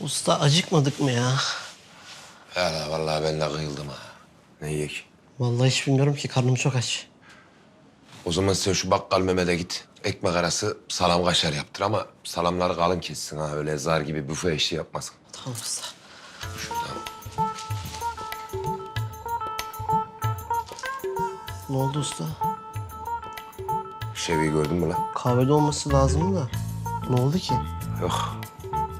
Usta acıkmadık mı ya? Ya vallahi ben de kıyıldım ha. Ne yiyek? Vallahi hiç bilmiyorum ki karnım çok aç. O zaman sen şu bakkal Mehmet'e git. Ekmek arası salam kaşar yaptır ama salamları kalın kessin ha. Öyle zar gibi büfe işi yapmasın. Tamam usta. Şuradan. Ne oldu usta? Şevi gördün mü lan? Kahvede olması lazım da. Ne oldu ki? Yok.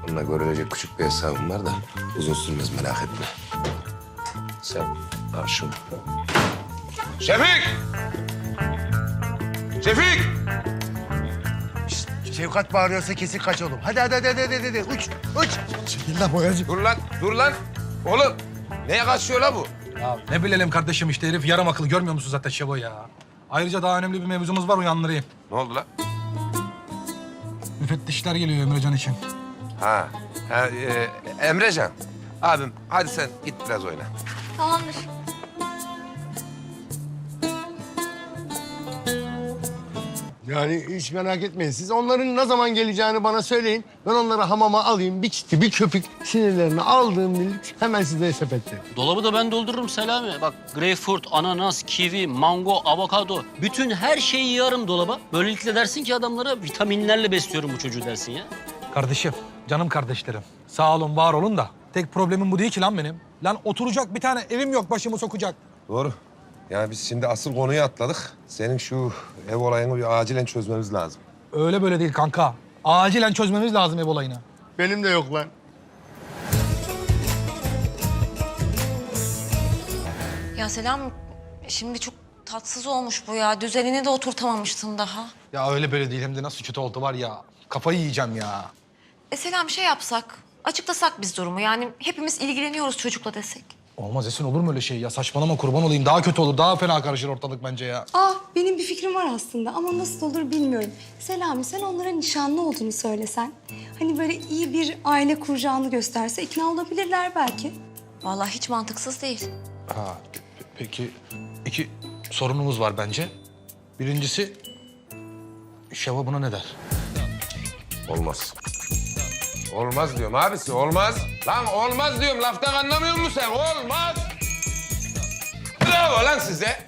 Onunla görülecek küçük bir hesabım var da uzun sürmez merak etme. Sen al şunu. Şefik! Şefik! Şevkat bağırıyorsa kesin kaç oğlum. Hadi hadi hadi hadi hadi, hadi. uç uç. Çekil lan boyacı. Dur lan, dur lan. Oğlum, neye kaçıyor la bu? Ya ne bilelim kardeşim işte herif yarım akıllı görmüyor musun zaten Şevo ya? Ayrıca daha önemli bir mevzumuz var uyandırayım. Ne oldu lan? Müfettişler geliyor Emrecan için. Ha, ha e, Emrecan. Abim hadi sen git biraz oyna. Tamamdır. Yani hiç merak etmeyin. Siz onların ne zaman geleceğini bana söyleyin. Ben onları hamama alayım. Bir çiti, bir köpük sinirlerini aldığım bildik. Hemen size sepetlerim. Dolabı da ben doldururum Selami. Bak greyfurt, ananas, kivi, mango, avokado. Bütün her şeyi yarım dolaba. Böylelikle dersin ki adamlara vitaminlerle besliyorum bu çocuğu dersin ya. Kardeşim, canım kardeşlerim. Sağ olun, var olun da. Tek problemim bu değil ki lan benim. Lan oturacak bir tane evim yok başımı sokacak. Doğru. Yani biz şimdi asıl konuyu atladık. Senin şu ev olayını bir acilen çözmemiz lazım. Öyle böyle değil kanka. Acilen çözmemiz lazım ev olayını. Benim de yok lan. Ya Selam, şimdi çok tatsız olmuş bu ya. Düzenini de oturtamamışsın daha. Ya öyle böyle değil hem de nasıl kötü oldu var ya. Kafayı yiyeceğim ya. E Selam şey yapsak, açıklasak biz durumu. Yani hepimiz ilgileniyoruz çocukla desek. Olmaz Esin olur mu öyle şey ya? Saçmalama kurban olayım. Daha kötü olur. Daha fena karışır ortalık bence ya. Aa, benim bir fikrim var aslında ama nasıl olur bilmiyorum. Selami sen onlara nişanlı olduğunu söylesen. Hani böyle iyi bir aile kuracağını gösterse ikna olabilirler belki. Vallahi hiç mantıksız değil. Ha, peki iki sorunumuz var bence. Birincisi, Şeva buna ne der? Olmaz. Olmaz diyorum abisi, olmaz. Lan olmaz diyorum, laftan anlamıyor musun sen? Olmaz. Bravo lan size.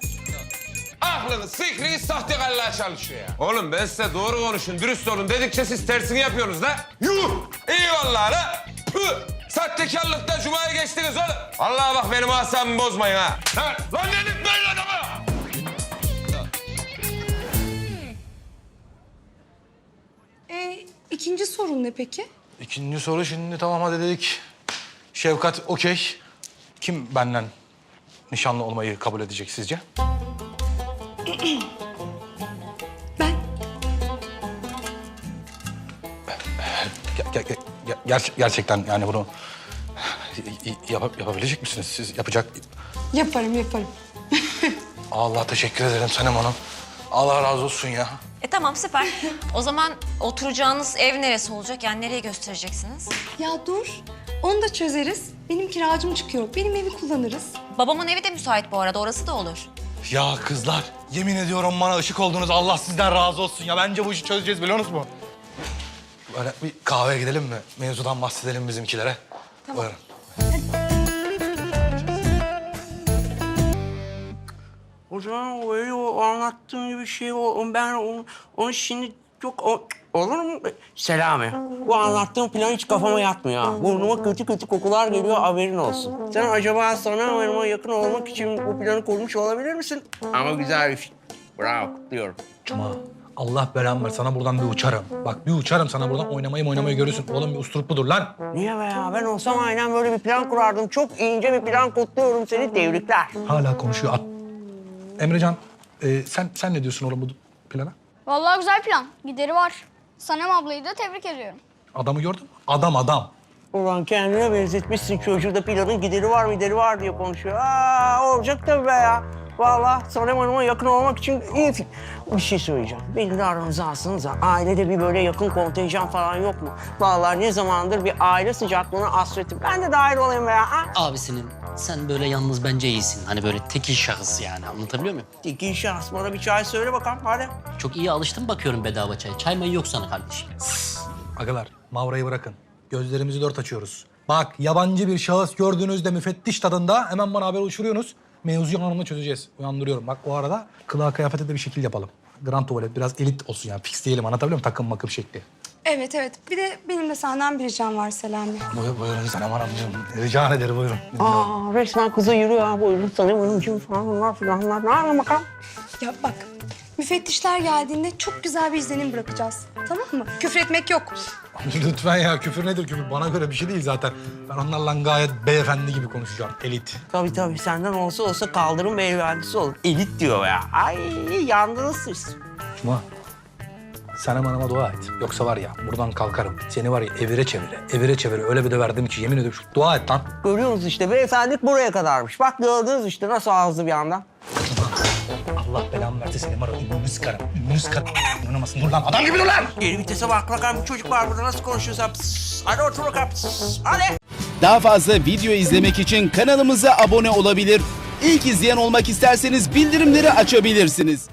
Aklınız, fikriniz sahtekarlığa çalışıyor ya. Oğlum ben size doğru konuşun, dürüst olun dedikçe siz tersini yapıyorsunuz la. Yuh! Eyvallah la. Püh! Sahtekarlıkta cumaya geçtiniz oğlum. Allah'a bak benim asabımı bozmayın ha. ha. Lan dedim böyle adamı. Ee, ikinci sorun ne peki? İkinci soru şimdi tamam hadi dedik. Şevkat okey. Kim benden nişanlı olmayı kabul edecek sizce? Ben. Ge- ge- ge- ger- gerçekten yani bunu yap- yapabilecek misiniz? Siz yapacak... Yaparım, yaparım. Allah teşekkür ederim Sanem Hanım. Allah razı olsun ya. E tamam süper. o zaman oturacağınız ev neresi olacak? Yani nereye göstereceksiniz? Ya dur, onu da çözeriz. Benim kiracım çıkıyor, benim evi kullanırız. Babamın evi de müsait bu arada, orası da olur. Ya kızlar, yemin ediyorum bana ışık oldunuz. Allah sizden razı olsun ya. Bence bu işi çözeceğiz biliyor musunuz mu? Böyle bir kahveye gidelim mi? Mevzudan bahsedelim bizimkilere. Tamam. Buyurun. O zaman öyle o anlattığın gibi şey o ben onu, onu şimdi çok o, olur mu? Selami. Bu anlattığın plan hiç kafama yatmıyor ha. Burnuma kötü kötü kokular geliyor haberin olsun. Sen acaba sana yanıma yakın olmak için bu planı kurmuş olabilir misin? Ama güzel bir şey. Bravo kutluyorum. Cuma, Allah belamı ver. Sana buradan bir uçarım. Bak bir uçarım sana buradan oynamayı oynamayı görürsün. Oğlum bir usturupludur lan. Niye be ya? Ben olsam aynen böyle bir plan kurardım. Çok ince bir plan kutluyorum seni. Tebrikler. Hala konuşuyor. At. Emrecan, e, sen sen ne diyorsun oğlum bu plana? Vallahi güzel plan. Gideri var. Sanem ablayı da tebrik ediyorum. Adamı gördün mü? Adam adam. Ulan kendine benzetmişsin çocuğu da planın gideri var mı gideri var diye konuşuyor. Aa olacak tabii be ya. Vallahi Sanem Hanım'a yakın olmak için iyi fikir. Bir şey söyleyeceğim. Beni de aranıza alsanıza. Ailede bir böyle yakın kontenjan falan yok mu? Vallahi ne zamandır bir aile sıcaklığına hasretim. Ben de dahil olayım be ya. Ha? Abisinin sen böyle yalnız bence iyisin. Hani böyle tekil şahıs yani anlatabiliyor muyum? İki şahs bana bir çay söyle bakalım hadi. Çok iyi alıştım bakıyorum bedava çay. Çay mayı yok sana kardeşim. Agalar, Mavra'yı bırakın. gözlerimizi dört açıyoruz. Bak yabancı bir şahıs gördüğünüzde müfettiş tadında hemen bana haber uçuruyorsunuz. Mevzuyu anında çözeceğiz. Uyandırıyorum. Bak o arada kılığa kıyafete de bir şekil yapalım. Grand tuvalet biraz elit olsun yani. Fix diyelim anlatabiliyor muyum? Takım makım şekli. Evet evet. Bir de benim de senden bir ricam var Selami. Buyur, buyurun sen aman amcım. Rica ederim buyurun. Aa resmen kızı yürüyor ha. Buyurun sana buyurun falan onlar filanlar. Ne yapalım bakalım? Ya bak müfettişler geldiğinde çok güzel bir izlenim bırakacağız. Tamam mı? Küfretmek yok. Lütfen ya küfür nedir küfür? Bana göre bir şey değil zaten. Ben onlarla gayet beyefendi gibi konuşacağım. Elit. Tabii tabii senden olsa olsa kaldırım beyefendisi olur. Elit diyor ya. Ay yandınız siz. Cuma. Sen hemen ama dua et. Yoksa var ya buradan kalkarım. Seni var ya evire çevire, evire çevire öyle bir döverdim ki yemin ediyorum şu dua et lan. Görüyorsunuz işte beyefendilik buraya kadarmış. Bak gördünüz işte nasıl ağzı bir anda. Allah belamı verse seni var ya ünlü sıkarım. Ünlü sıkarım. İnanamazsın. Dur lan adam gibi dur lan. Geri vitese bak bakalım bir çocuk var burada nasıl konuşuyorsa. Pıs, hadi otur bakalım. Hadi. Daha fazla video izlemek için kanalımıza abone olabilir. İlk izleyen olmak isterseniz bildirimleri açabilirsiniz.